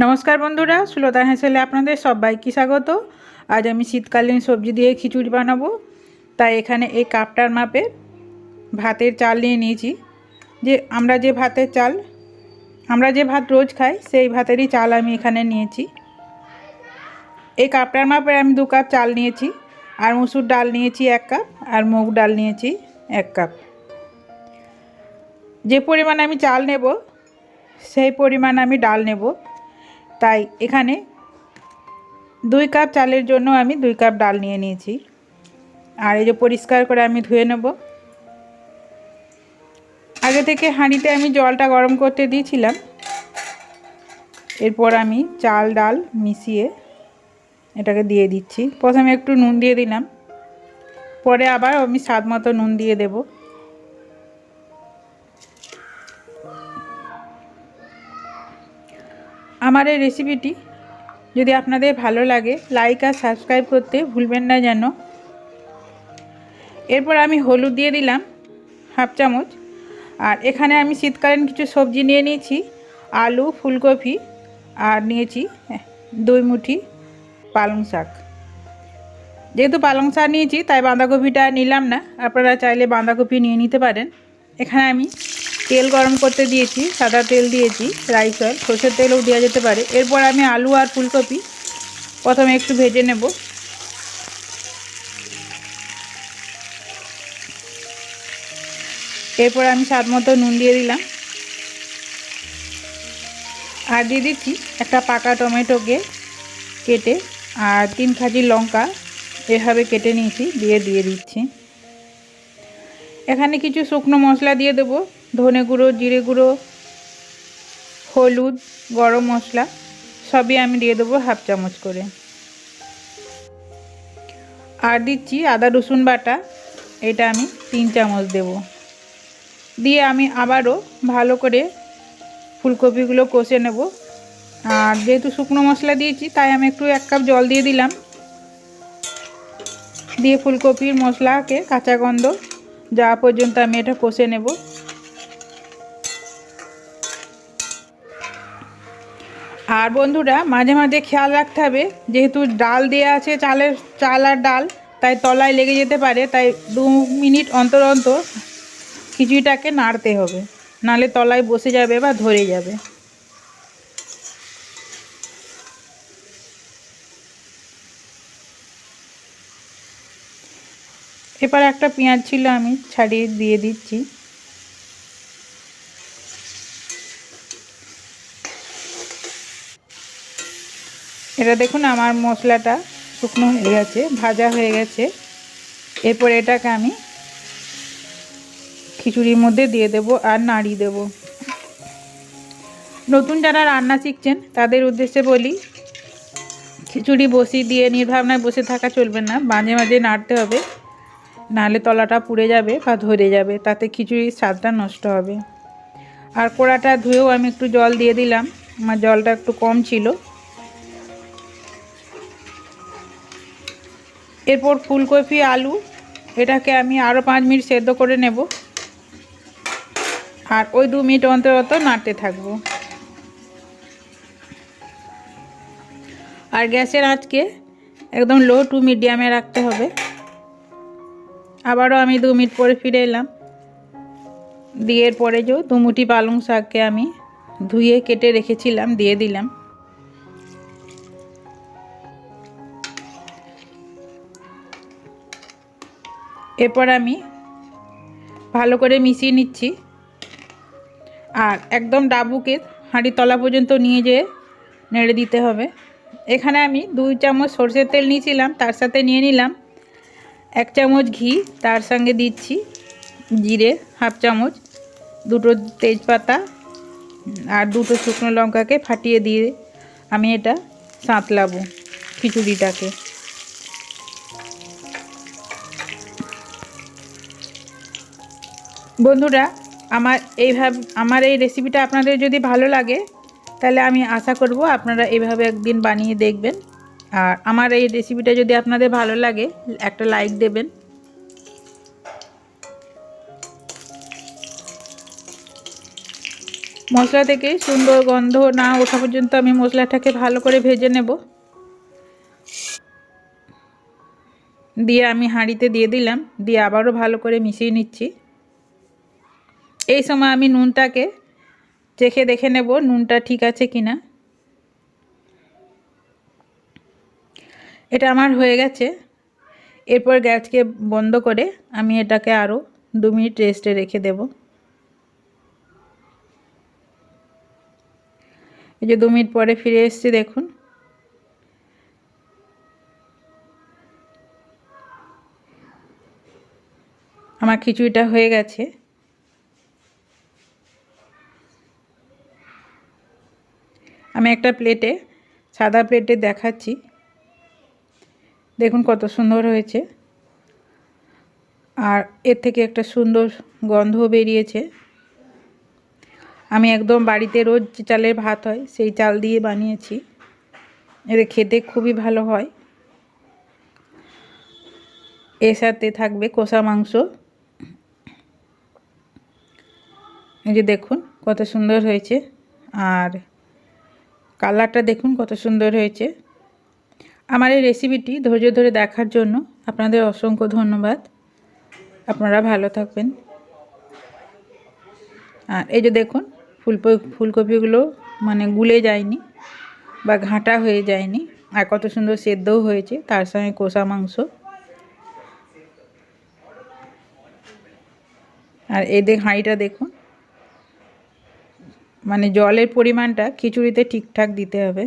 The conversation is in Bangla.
নমস্কার বন্ধুরা, সুলতা হেসেলে আপনাদের সবাইকে স্বাগত। আজ আমি শীতকালীন সবজি দিয়ে খিচুড়ি বানাবো। তাই এখানে এই কাপটার মাপে ভাতের চাল নিয়ে নিয়েছি। যে আমরা যে ভাতের চাল, আমরা যে ভাত রোজ খাই, সেই ভাতেরই চাল আমি এখানে নিয়েছি। এই কাপটার মাপে আমি দু কাপ চাল নিয়েছি। আর মুসুর ডাল নিয়েছি এক কাপ, আর মুগ ডাল নিয়েছি এক কাপ। যে পরিমাণ আমি চাল নেব, সেই পরিমাণ আমি ডাল নেব। তাই এখানে দুই কাপ চালের জন্য আমি দুই কাপ ডাল নিয়ে নিয়েছি। আর এই যে পরিষ্কার করে আমি ধুয়ে নেব। আগে থেকে হাঁড়িতে আমি জলটা গরম করতে দিয়েছিলাম। এরপর আমি চাল ডাল মিশিয়ে এটাকে দিয়ে দিচ্ছি। প্রথমে একটু নুন দিয়ে দিলাম। পরে আবার আমি স্বাদ মতো নুন দিয়ে দেবো। আমার এই রেসিপিটি যদি আপনাদের ভালো লাগে লাইক আর সাবস্ক্রাইব করতে ভুলবেন না যেন। এরপর আমি হলুদ দিয়ে দিলাম হাফ চামচ। আর এখানে আমি শীতকালীন কিছু সবজি নিয়ে নিয়েছি, আলু, ফুলকপি, আর নিয়েছি দুই মুঠি পালং শাক। যেহেতু পালং শাক নিয়েছি, তাই বাঁধাকপিটা নিলাম না। আপনারা চাইলে বাঁধাকপি নিয়ে নিতে পারেন। এখানে আমি তেল গরম করতে দিয়েছি, সাদা তেল দিয়েছি রাইস অয়েল সর্ষের তেলও দেওয়া যেতে পারে। এরপর আমি আলু আর ফুলকপি প্রথমে একটু ভেজে নেব। এরপর আমি স্বাদ মতো নুন দিয়ে দিলাম। আর দিয়ে দিচ্ছি একটা পাকা টমেটোকে কেটে আর তিন খাজি লঙ্কা এভাবে কেটে নিয়েছি, দিয়ে দিয়ে দিচ্ছি। এখানে কিছু শুকনো মশলা দিয়ে দেবো। ধনে গুঁড়ো, জিরে গুঁড়ো, হলুদ, গরম মশলা, সবই আমি দিয়ে দেবো হাফ চামচ করে। আর দিচ্ছি আদা, রসুন বাটা, এটা আমি তিন চামচ দেব। দিয়ে আমি আবারও ভালো করে ফুলকপিগুলো কষে নেব। আর যেহেতু শুকনো মশলা দিয়েছি, তাই আমি একটু এক কাপ জল দিয়ে দিলাম। দিয়ে ফুলকপির মশলাকে কাঁচা গন্ধ যাওয়া পর্যন্ত আমি এটা কষে নেব। আর বন্ধুরা, মাঝে মাঝে খেয়াল রাখতে হবে, যেহেতু ডাল দেওয়া আছে, চালের চাল আর ডাল, তাই তলায় লেগে যেতে পারে, তাই দু মিনিট অন্তর অন্তর খিচুড়িটাকে নাড়তে হবে, নালে তলায় বসে যাবে বা ধরে যাবে। এবার একটা পেঁয়াজ ছিল আমি ছাড়িয়ে দিয়ে দিচ্ছি। এটা দেখুন আমার মশলাটা শুকনো হয়ে গেছে, ভাজা হয়ে গেছে। এরপর এটাকে আমি খিচুড়ির মধ্যে দিয়ে দেব আর নাড়ি দেব। নতুন যারা রান্না শিখছেন, তাদের উদ্দেশ্যে বলি, খিচুড়ি বসিয়ে দিয়ে নির্ভাবনায় বসে থাকা চলবে না, মাঝে মাঝে নাড়তে হবে। নাহলে তলাটা পুড়ে যাবে বা ধরে যাবে, তাতে খিচুড়ির স্বাদটা নষ্ট হবে। আর কোড়াটা ধুয়েও আমি একটু জল দিয়ে দিলাম, আমার জলটা একটু কম ছিল। এরপর ফুলকপি, আলু, এটাকে আমি আরও পাঁচ মিনিট সেদ্ধ করে নেব। আর ওই দু মিনিট অন্তর অন্তর নাড়তে থাকব। আর গ্যাসের আঁচকে একদম লো টু মিডিয়ামে রাখতে হবে। আবারও আমি দু মিনিট পরে ফিরে এলাম। দিয়ে পরে যে দুমুটি পালং শাককে আমি ধুয়ে কেটে রেখেছিলাম, দিয়ে দিলাম। এরপর আমি ভালো করে মিশিয়ে নিচ্ছি। আর একদম ডাবুকে হাঁড়ি তলা পর্যন্ত নিয়ে যেয়ে নেড়ে দিতে হবে। এখানে আমি দুই চামচ সর্ষের তেল নিয়েছিলাম, তার সাথে নিয়ে নিলাম এক চামচ ঘি, তার সঙ্গে দিচ্ছি জিরে হাফ চামচ, দুটো তেজপাতা আর দুটো শুকনো লঙ্কাকে ফাটিয়ে দিয়ে আমি এটা সাঁতলাবো খিচুড়িটাকে। বন্ধুরা, আমার এইভাবে, আমার এই রেসিপিটা আপনাদের যদি ভালো লাগে, তাহলে আমি আশা করব আপনারা এইভাবে একদিন বানিয়ে দেখবেন। আর আমার এই রেসিপিটা যদি আপনাদের ভালো লাগে, একটা লাইক দেবেন। মশলা থেকে সুন্দর গন্ধ না ওঠা পর্যন্ত আমি মশলাটাকে ভালো করে ভেজে নেব। দিয়ে আমি হাঁড়িতে দিয়ে দিলাম, দিয়ে আবারও ভালো করে মিশিয়ে নিচ্ছি। এই সময় আমি নুনটাকে চেখে দেখে নেব নুনটা ঠিক আছে কি না। এটা আমার হয়ে গেছে। এরপর গ্যাসকে বন্ধ করে আমি এটাকে আরও দু মিনিট রেস্টে রেখে দেব। এই যে দু মিনিট পরে ফিরে এসেছি, দেখুন। আমার খিচুড়িটা হয়ে গেছে। আমি একটা প্লেটে, সাদা প্লেটে দেখাচ্ছি। দেখুন কত সুন্দর হয়েছে। আর এর থেকে একটা সুন্দর গন্ধ বেরিয়েছে। আমি একদম বাড়িতে রোজ চালের ভাত হয়, সেই চাল দিয়ে বানিয়েছি। এদের খেতে খুবই ভালো হয়। এর সাথে থাকবে কষা মাংস। এই যে দেখুন কত সুন্দর হয়েছে। আর কালারটা দেখুন কত সুন্দর হয়েছে। আমার এই রেসিপিটি ধৈর্য ধরে দেখার জন্য আপনাদের অসংখ্য ধন্যবাদ। আপনারা ভালো থাকবেন। আর এই যে দেখুন ফুলপ ফুলকপিগুলো মানে গুলে যায়নি বা ঘাঁটা হয়ে যায়নি আর কত সুন্দর সেদ্ধও হয়েছে, তার সঙ্গে কষা মাংস। আর এদের হাঁড়িটা দেখুন মানে জলের পরিমাণটা খিচুড়িতে ঠিকঠাক দিতে হবে।